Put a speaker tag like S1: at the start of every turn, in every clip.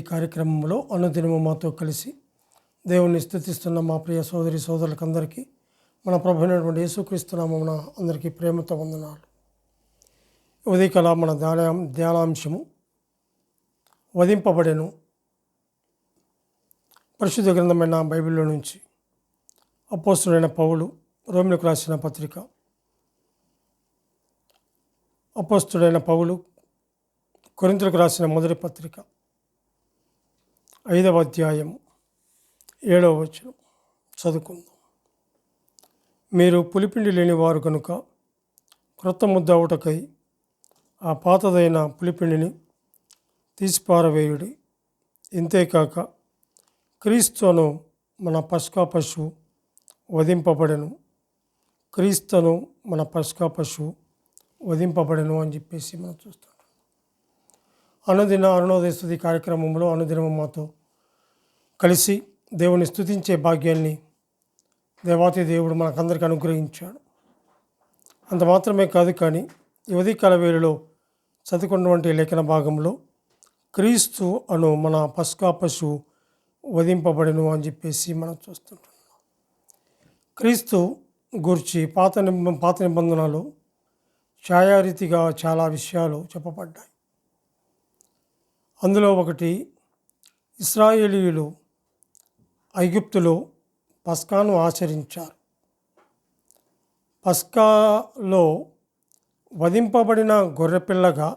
S1: అనుదిన కార్యక్రమంలో అనుదినము మాతో కలిసి దేవుణ్ణి స్థుతిస్తున్న మా ప్రియ సోదరి సోదరులకందరికీ మన ప్రభునటువంటి యేసుక్రీస్తునామమున అందరికీ ప్రేమతో వందనాలు. ఉదయకల మన ధ్యానం ధ్యానాంశము వధింపబడెను. పరిశుద్ధ గ్రంథమైన బైబిల్లో నుంచి అపోస్తుడైన పౌలు రోమిలకు రాసిన పత్రిక అపోస్తుడైన పౌలు కొరింతలకు రాసిన మొదటి పత్రిక ఐదవ అధ్యాయం ఏడవ వచనం. చదువుకుందాం. మీరు పులిపిండి లేనివారు కనుక క్రొత్త ముద్ద అవటకై ఆ పాతదైన పులిపిండిని తీసిపారవేయుడి. ఇంతేకాక క్రీస్తును మన పస్కా పశువు వధింపబడెను. క్రీస్తును మన పస్కా పశువు వధింపబడెను అని చెప్పేసి మనం చూస్తాం. అనుదిన అరుణోదయ స్థుతి కార్యక్రమంలో అనుదినము మాతో కలిసి దేవుని స్థుతించే భాగ్యాన్ని దేవాతి దేవుడు మనకందరికి అనుగ్రహించాడు. అంత మాత్రమే కాదు కానీ యువతి కాల వేళలో చదువుకున్నటువంటి లేఖన భాగంలో క్రీస్తు అను మన పస్కా పశువు వధింపబడిను అని చెప్పేసి మనం చూస్తుంటున్నాం. క్రీస్తు గురించి పాత నిబ పాత నిబంధనలు ఛాయారీతిగా చాలా విషయాలు చెప్పబడ్డాయి. అందులో ఒకటి ఇస్రాయేలీయులు ఐగుప్తులో పస్కాను ఆచరించారు. పస్కాలో వధింపబడిన గొర్రెపిల్లగా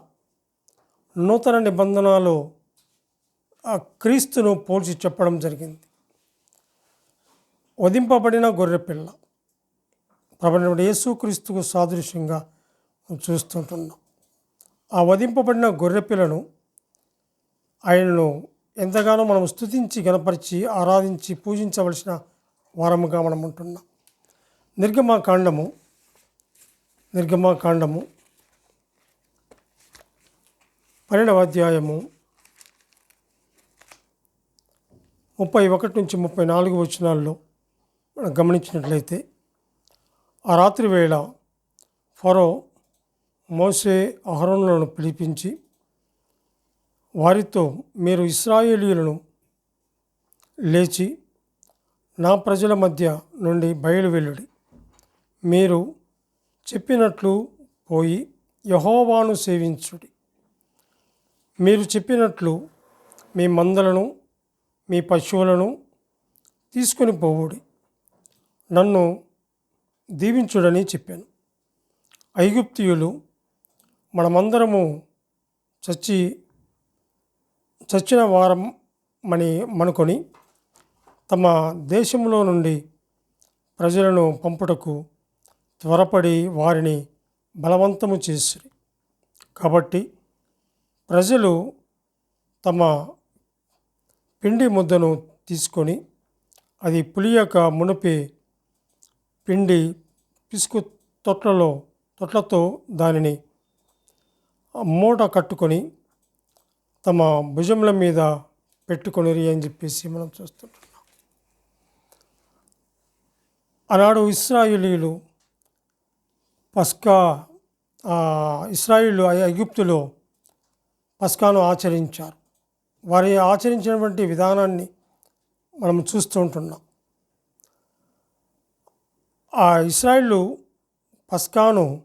S1: నూతన నిబంధనలో ఆ క్రీస్తును పోల్చి చెప్పడం జరిగింది. వధింపబడిన గొర్రెపిల్ల ప్రభుత్వ యేసుక్రీస్తుకు సాదృశ్యంగా చూస్తుంటున్నాం. ఆ వధింపబడిన గొర్రెపిల్లను ఆయనను ఎంతగానో మనం స్తుతించి గణపరిచి ఆరాధించి పూజించవలసిన వారముగా మనం ఉంటున్నాం నిర్గమాకాండము నిర్గమాకాండము పన్నెండవ అధ్యాయము ముప్పై ఒకటి నుంచి ముప్పై నాలుగు వచనాల్లో మనం గమనించినట్లయితే ఆ రాత్రి వేళ ఫరో మోసే అహరోనులను పిలిపించి వారితో మీరు ఇస్రాయేలీలను లేచి నా ప్రజల మధ్య నుండి బయలు వెళ్ళుడి. మీరు చెప్పినట్లు పోయి యహోవాను సేవించుడి. మీరు చెప్పినట్లు మీ మందలను మీ పశువులను తీసుకొని పోవుడి. నన్ను దీవించుడని చెప్పాను. ఐగుప్తియులు మనమందరము చచ్చి చచ్చిన వారం అని మనుకొని తమ దేశంలో నుండి ప్రజలను పంపుటకు త్వరపడి వారిని బలవంతము చేసిరి. కాబట్టి ప్రజలు తమ పిండి ముద్దను తీసుకొని అది పులియక మునిపే పిండి పిసుకు తొట్లలో తొట్లతో దానిని మూట కట్టుకొని తమ భుజముల మీద పెట్టుకొనిరి అని చెప్పేసి మనం చూస్తుంటున్నాం. ఆనాడు ఇస్రాయిలీలు పస్కా ఇస్రాయిలు ఐగుప్తులో పస్కాను ఆచరించారు. వారి ఆచరించినటువంటి విధానాన్ని మనం చూస్తూ ఉంటున్నాం. ఆ ఇస్రాయిలు పస్కాను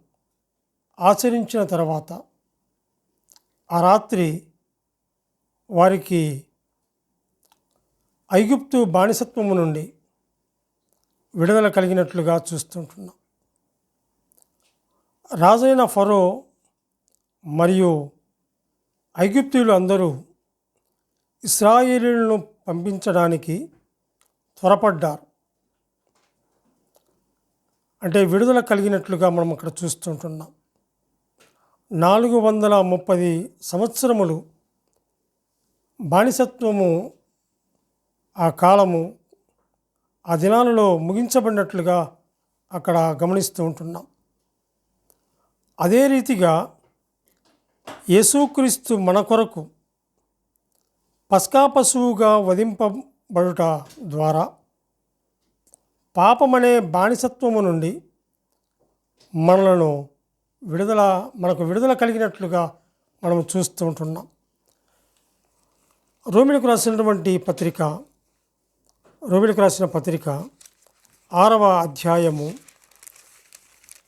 S1: ఆచరించిన తర్వాత ఆ రాత్రి వారికి ఐగుప్తు బానిసత్వము నుండి విడుదల కలిగినట్లుగా చూస్తుంటున్నాం. రాజైన ఫరో మరియు ఐగుప్తీయులు అందరూ ఇస్రాయేలీలను పంపించడానికి త్వరపడ్డారు. అంటే విడుదల కలిగినట్లుగా మనం అక్కడ చూస్తుంటున్నాం. నాలుగు వందల ముప్పది సంవత్సరములు బానిసత్వము ఆ కాలము ఆ దినాలలో ముగించబడినట్లుగా అక్కడ గమనిస్తూ ఉంటున్నాం. అదే రీతిగా యేసుక్రీస్తు మన కొరకు పస్కా పశువుగా వధింపబడుట ద్వారా పాపమనే బానిసత్వము నుండి మనలను విడుదల మనకు విడుదల కలిగినట్లుగా మనం చూస్తూ ఉంటున్నాం. రోమిలకు రాసినటువంటి పత్రిక రోమిలకు రాసిన పత్రిక ఆరవ అధ్యాయము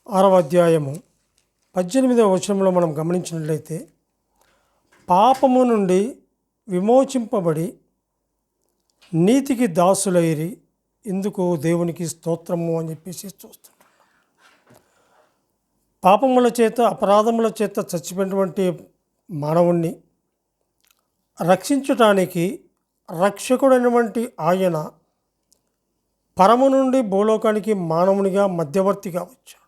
S1: ఆరవ అధ్యాయము పద్దెనిమిదవ వచనంలో మనం గమనించినట్లయితే పాపము నుండి విమోచింపబడి నీతికి దాసులైరి ఇందుకు దేవునికి స్తోత్రము అని చెప్పేసి చూస్తున్నాం పాపముల చేత అపరాధముల చేత చచ్చిపోయినటువంటి మానవుణ్ణి రక్షించటానికి రక్షకుడైనటువంటి ఆయన పరము నుండి భూలోకానికి మానవునిగా మధ్యవర్తిగా వచ్చాడు.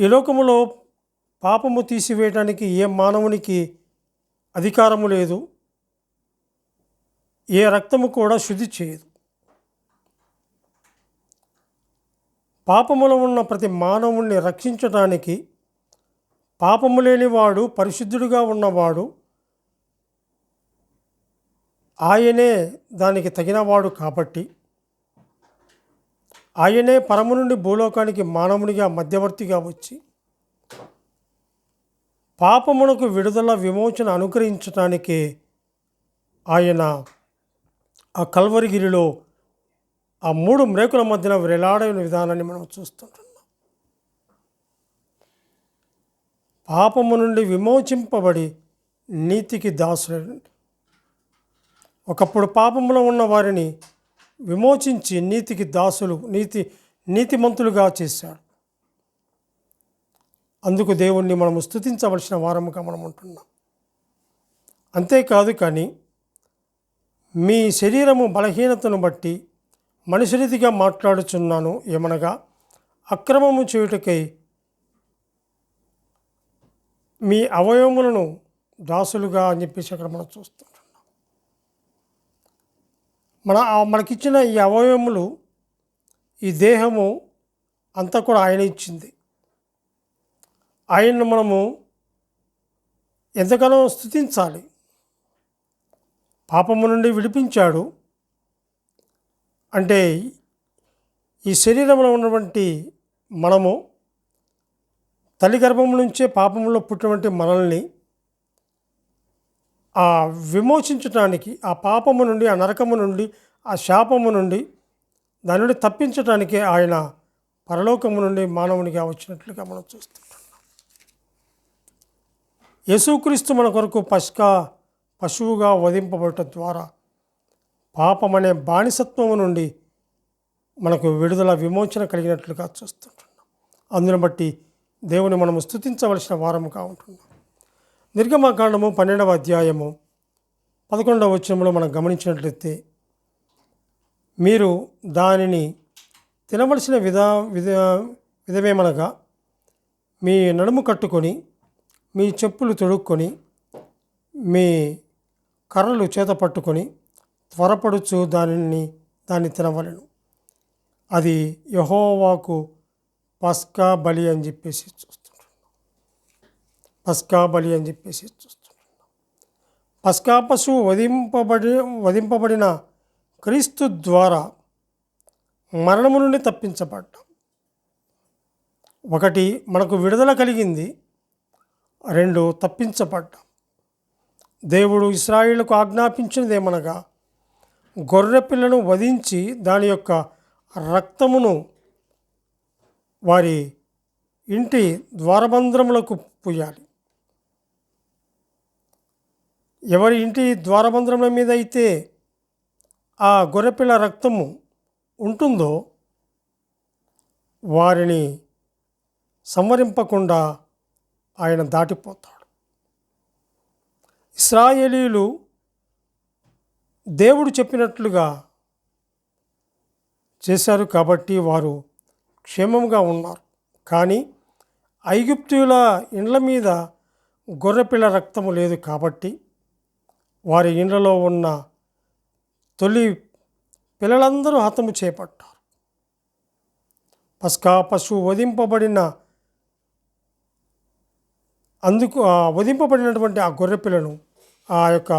S1: ఈ లోకములో పాపము తీసివేయడానికి ఏ మానవునికి అధికారము లేదు ఏ రక్తము కూడా శుద్ధి చేయదు. పాపములో ఉన్న ప్రతి మానవుణ్ణి రక్షించటానికి పాపము లేనివాడు పరిశుద్ధుడుగా ఉన్నవాడు ఆయనే దానికి తగినవాడు కాబట్టి ఆయనే పరము నుండి భూలోకానికి మానవునిగా మధ్యవర్తిగా వచ్చి పాపమునకు విడుదల విమోచన అనుగ్రహించటానికి ఆయన ఆ కల్వరిగిరిలో ఆ మూడు మ్రేకుల మధ్యన వేలాడైన విధానాన్ని మనం చూస్తుంటాం. పాపము నుండి విమోచింపబడి నీతికి దాసుడు ఒకప్పుడు పాపములో ఉన్న వారిని విమోచించి నీతికి దాసులు నీతి నీతిమంతులుగా చేశాడు. అందుకు దేవుణ్ణి మనము స్థుతించవలసిన వారముగా మనం ఉంటున్నాం. అంతేకాదు కానీ మీ శరీరము బలహీనతను బట్టి మనిషిరితిగా మాట్లాడుచున్నాను ఏమనగా అక్రమము చేయుటకై మీ అవయవములను దాసులుగా అని చెప్పేసి అక్కడ మనం చూస్తుంటున్నాం. మన మనకిచ్చిన ఈ అవయవములు ఈ దేహము అంతా కూడా ఆయన ఇచ్చింది. ఆయన్ను మనము ఎంతగానో స్థుతించాలి పాపము నుండి విడిపించాడు. అంటే ఈ శరీరంలో ఉన్నటువంటి మనము తల్లి గర్భం నుంచే పాపంలో పుట్టినటువంటి మనల్ని ఆ విమోచించటానికి ఆ పాపము నుండి ఆ నరకము నుండి ఆ శాపము నుండి దాని నుండి తప్పించటానికి ఆయన పరలోకము నుండి మానవునిగా వచ్చినట్లుగా మనం చూస్తుంటాం యేసుక్రీస్తు మన కొరకు పశుక పశువుగా వధింపబడటం ద్వారా పాపం అనే బానిసత్వము నుండి మనకు విడుదల విమోచన కలిగినట్లుగా చూస్తుంటున్నాం. అందుని బట్టి దేవుని మనము స్థుతించవలసిన వారముగా ఉంటున్నాం. నిర్గమకాండము పన్నెండవ అధ్యాయము పదకొండవ వచనంలో మనం గమనించినట్లయితే మీరు దానిని తినవలసిన విధా విధ విధమేమనగా మీ నడుము కట్టుకొని మీ చెప్పులు తొడుక్కొని మీ కర్రలు చేత పట్టుకొని త్వరపడుచు దానిని దాన్ని తినవలను. అది యహోవాకు పస్కా బలి అని చెప్పేసి చూస్తుంటున్నాం. పస్కా బలి అని చెప్పేసి చూస్తుంటున్నాం. పస్కా పశువు వధింపబడి వధింపబడిన క్రీస్తు ద్వారా మరణము నుండి తప్పించబడ్డాం. ఒకటి మనకు విడుదల కలిగింది. రెండు తప్పించబడ్డాం. దేవుడు ఇస్రాయిళ్ళకు ఆజ్ఞాపించినదేమనగా గొర్రె పిల్లను వధించి దాని యొక్క రక్తమును వారి ఇంటి ద్వారబంధ్రములకు పూయాలి. ఎవరి ఇంటి ద్వారబంధ్రముల మీద అయితే ఆ గొర్రెపిల్ల రక్తము ఉంటుందో వారిని సంవరింపకుండా ఆయన దాటిపోతాడు. ఇస్రాయేలీలు దేవుడు చెప్పినట్లుగా చేశారు కాబట్టి వారు క్షేమంగా ఉన్నారు. కానీ ఐగుప్తుల ఇండ్ల మీద గొర్రెపిల్ల రక్తము లేదు కాబట్టి వారి ఇండ్లలో ఉన్న తొలి పిల్లలందరూ హతము చేపట్టారు. పస్కా పశువు వధింపబడిన అందుకు ఆ వధింపబడినటువంటి ఆ గొర్రెపిల్లను ఆ యొక్క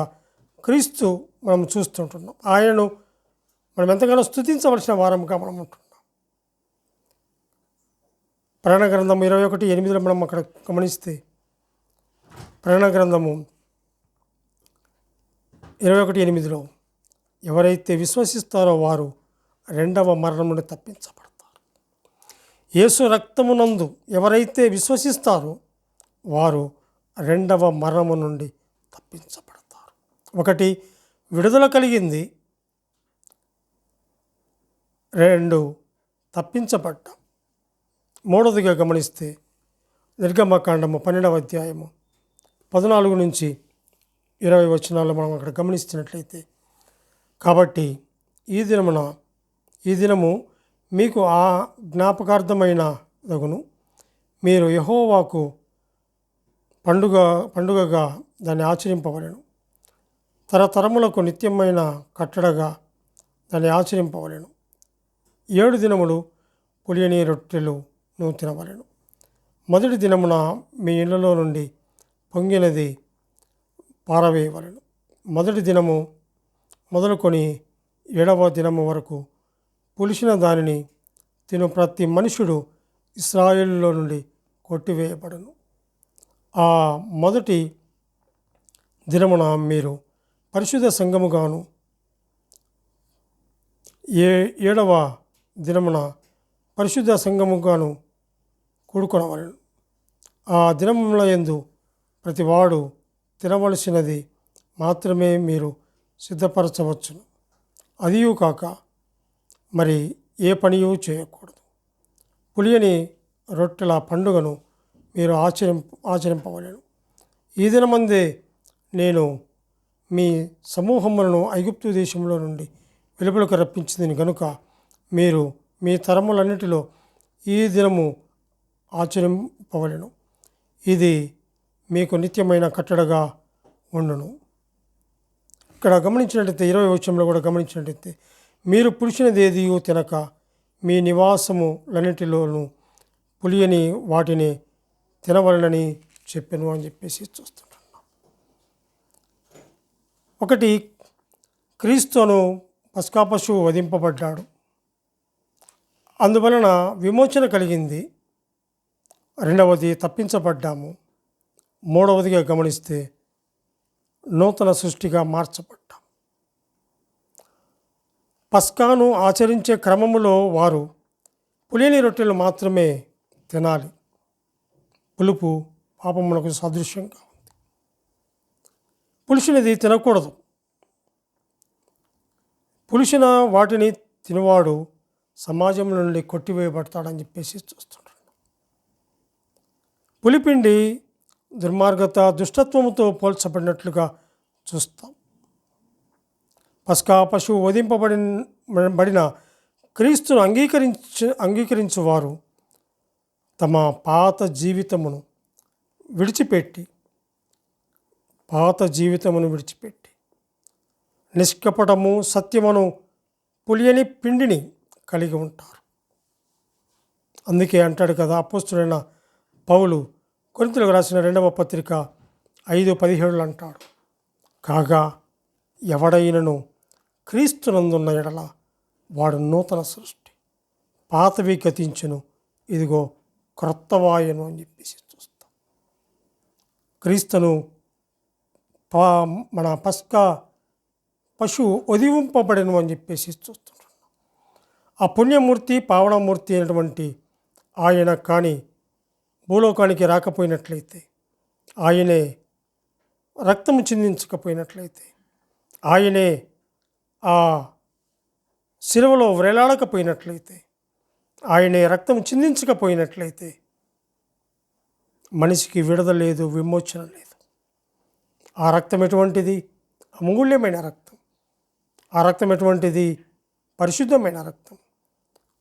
S1: క్రీస్తు మనం చూస్తుంటున్నాం. ఆయనను మనం ఎంతగానో స్థుతించవలసిన వారంగా మనం ఉంటున్నాం. ప్రయాణ గ్రంథం ఇరవై ఒకటి ఎనిమిదిలో మనం అక్కడ గమనిస్తే ప్రయాణ గ్రంథము ఇరవై ఒకటి ఎనిమిదిలో ఎవరైతే విశ్వసిస్తారో వారు రెండవ మరణం నుండి తప్పించబడతారు. యేసు రక్తమునందు ఎవరైతే విశ్వసిస్తారో వారు రెండవ మరణము నుండి తప్పించబడతారు. ఒకటి విడుదల కలిగింది. రెండు తప్పించబడ్డాం. మూడవదిగా గమనిస్తే నిర్గమకాండము పన్నెండవ అధ్యాయము పద్నాలుగు నుంచి ఇరవై వచనాలు మనం అక్కడ గమనిస్తున్నట్లయితే కాబట్టి ఈ దినమున ఈ దినము మీకు ఆ జ్ఞాపకార్థమైన దగును మీరు యహోవాకు పండుగ పండుగగా దాన్ని ఆచరింపవలను. తరతరములకు నిత్యమైన కట్టడగా దాన్ని ఆచరింపవలను. ఏడు దినములు పులియని రొట్టెలు నువ్వు తినవలెను మొదటి దినమున మీ ఇళ్ళలో నుండి పొంగినది పారవేయవలెను మొదటి దినము మొదలుకొని ఏడవ దినము వరకు పులిసిన దానిని తిను ప్రతి మనుషుడు ఇస్రాయిల్లో నుండి కొట్టివేయబడను. ఆ మొదటి దినమున మీరు పరిశుద్ధ సంఘముగాను ఏ ఏడవ దినమున పరిశుద్ధ సంఘముగాను కూడుకొనవలను. ఆ దినముల ఎందు ప్రతివాడు తినవలసినది మాత్రమే మీరు సిద్ధపరచవచ్చును. అదియు కాక మరి ఏ పనియు చేయకూడదు. పులియని రొట్టెల పండుగను మీరు ఆచరింప ఆచరింపవలను. ఈ దినమందే నేను మీ సమూహములను ఐగుప్తు దేశంలో నుండి వెలుపలకు రప్పించింది కనుక మీరు మీ తరములన్నిటిలో ఈ దినము ఆచరింపవలను ఇది మీకు నిత్యమైన కట్టడగా ఉండును. ఇక్కడ గమనించినట్లయితే ఇరవై వచ్చంలో కూడా గమనించినట్లయితే మీరు పులిచినది ఏదియో తినక మీ నివాసములన్నిటిలోనూ పులియని వాటిని తినవలనని చెప్పాను అని చెప్పేసి చూస్తుంటున్నాం. ఒకటి క్రీస్తును పశువు వధింపబడ్డాడు. అందువలన విమోచన కలిగింది. రెండవది తప్పించబడ్డాము. మూడవదిగా గమనిస్తే నూతన సృష్టిగా మార్చబడ్డాం. పస్కాను ఆచరించే క్రమములో వారు పులియని రొట్టెలు మాత్రమే తినాలి. పులుపు పాపములకు సదృశ్యంగా ఉంది. పులుషునిది తినకూడదు. పులిసిన వాటిని తినవాడు సమాజం నుండి కొట్టివేయబడతాడని చెప్పేసి చూస్తున్నాడు పులిపిండి దుర్మార్గత దుష్టత్వముతో పోల్చబడినట్లుగా చూస్తాం. పస్కా పశువు వధింపబడిన బడిన క్రీస్తును అంగీకరించ అంగీకరించువారు తమ పాత జీవితమును విడిచిపెట్టి పాత జీవితమును విడిచిపెట్టి. నిష్కపటము సత్యమును పులియని పిండిని కలిగి ఉంటారు. అందుకే అంటాడు కదా అపోస్తుడైన పౌలు కొరింతలకు రాసిన రెండవ పత్రిక ఐదు పదిహేడులు అంటాడు కాగా ఎవడైనను క్రీస్తునందున్న ఎడల వాడు నూతన సృష్టి. పాతవి గతించును ఇదిగో క్రొత్తవాయను అని చెప్పేసి చూస్తాం. క్రీస్తును పా మన పస్కా పశువు ఒదివింపబడను అని చెప్పేసి చూస్తుంటున్నాం. ఆ పుణ్యమూర్తి పావనమూర్తి అయినటువంటి ఆయన కానీ భూలోకానికి రాకపోయినట్లయితే ఆయనే రక్తము చిందించకపోయినట్లయితే ఆయనే ఆ శిలువలో వ్రేలాడకపోయినట్లయితే ఆయనే రక్తం చిందించకపోయినట్లయితే మనిషికి విడుదల లేదు విమోచన లేదు. ఆ రక్తం ఎటువంటిది? అమూల్యమైన రక్తం. ఆ రక్తం ఎటువంటిది? పరిశుద్ధమైన రక్తం.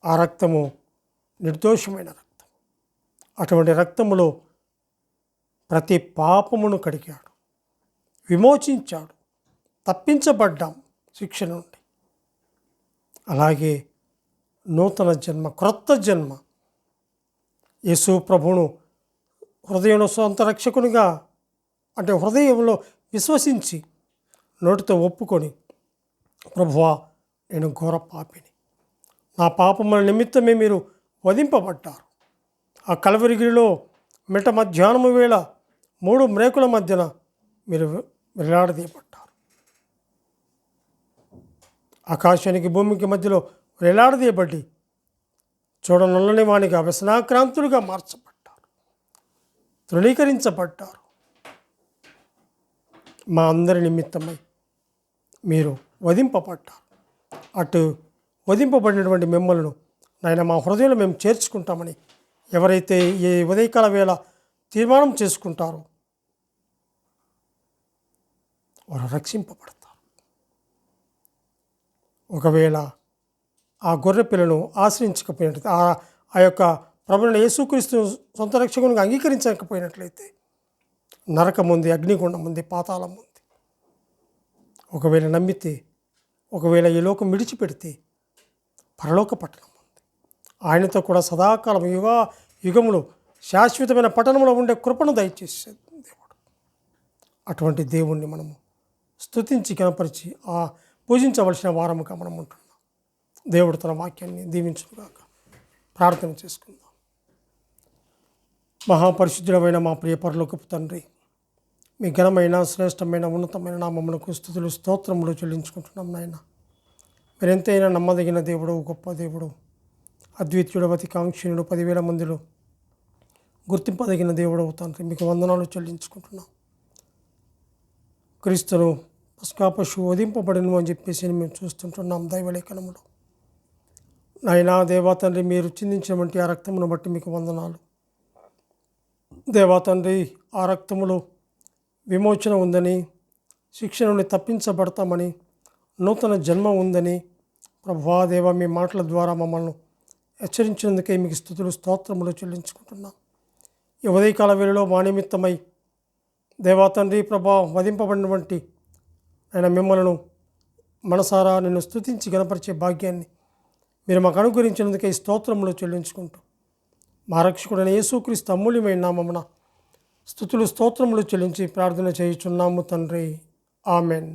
S1: ఆ రక్తము నిర్దోషమైన రక్తం అటువంటి రక్తములో ప్రతి పాపమును కడిగాడు. విమోచించాడు. తప్పించబడ్డాం శిక్ష నుండి. అలాగే నూతన జన్మ క్రొత్త జన్మ. యేసు ప్రభువును హృదయంలో సొంత రక్షకునిగా అంటే హృదయంలో విశ్వసించి నోటితో ఒప్పుకొని ప్రభువా నేను ఘోర పాపిని. నా పాపముల నిమిత్తమే మీరు వధింపబడ్డారు. ఆ కలవరిగిరిలో మిట మధ్యాహ్నము వేళ మూడు మ్రేకుల మధ్యన మీరు వెళ్ళాడదీయబడ్డారు ఆకాశానికి భూమికి మధ్యలో వేలాడదీయబడి చూడనుల్లని వానికి వ్యసనాక్రాంతులుగా మార్చబడ్డారు. తృణీకరించబడ్డారు. మా అందరి నిమిత్తమై మీరు వధింపబడ్డారు. అటు వధింపబడినటువంటి మిమ్మల్ని నాయన మా హృదయంలో మేము చేర్చుకుంటామని ఎవరైతే ఈ ఉదయకాల వేళ తీర్మానం చేసుకుంటారో వారు రక్షింపబడతారు. ఒకవేళ ఆ గొర్రె పిల్లను ఆశ్రయించకపోయినట్లయితే ఆ ఆ యొక్క ప్రభుని యేసుక్రీస్తు సొంత రక్షకునికి అంగీకరించకపోయినట్లయితే నరకం ఉంది అగ్నిగుండం ఉంది పాతాళం ఉంది. ఒకవేళ నమ్మితే ఒకవేళ ఈ లోకం విడిచిపెడితే పరలోక పట్టణం ఆయనతో కూడా సదాకాలం యుగ యుగములు శాశ్వతమైన పట్టణంలో ఉండే కృపను దయచేసే దేవుడు. అటువంటి దేవుణ్ణి మనము స్తుతించి కనపరిచి ఆ పూజించవలసిన వారముగా మనం ఉంటున్నాం. దేవుడు తన వాక్యాన్ని దీవించుగాక ప్రార్థన చేసుకుందాం. మహాపరిశుద్ధుడమైన మా ప్రియ పరలోకపు తండ్రి మీ ఘనమైన శ్రేష్టమైన ఉన్నతమైన నామములకు స్థుతులు స్తోత్రములు చెల్లించుకుంటున్నాం నాయన. మీరెంతైనా నమ్మదగిన దేవుడు గొప్ప దేవుడు అద్వితీయుడు అతి కాంక్షణుడు పదివేల మందిలో గుర్తింపదగిన దేవుడు తండ్రి. మీకు వందనాలు చెల్లించుకుంటున్నాం. క్రీస్తును పసుకా పశువు అని చెప్పేసి మేము చూస్తుంటున్నాం దైవలేఖనములో. నాయనా దేవా తండ్రి మీరు చిందించినటువంటి ఆ రక్తమును బట్టి మీకు వందనాలు. దేవా తండ్రి ఆ రక్తములో విమోచన ఉందని శిక్ష నుండి తప్పించబడతామని నూతన జన్మ ఉందని ప్రభువా దేవ మీ మాటల ద్వారా మమ్మల్ని హెచ్చరించినందుకే మీకు స్థుతులు స్తోత్రములు చెల్లించుకుంటున్నాం. ఈ ఉదయకాల వేళలో మా నిమిత్తమై దేవా తండ్రి ప్రభా వధింపబడినటువంటి ఆయన మిమ్మలను మనసారా నిన్ను స్తుతించి గణపరిచే భాగ్యాన్ని మీరు మాకు అనుగ్రహించినందుకే ఈ స్తోత్రములు చెల్లించుకుంటూ మా రక్షకుడైన యేసుక్రీస్తు అమూల్యమైన నామమున స్థుతులు స్తోత్రములు చెల్లించి ప్రార్థన చేయుచున్నాము తండ్రి. ఆమెన్.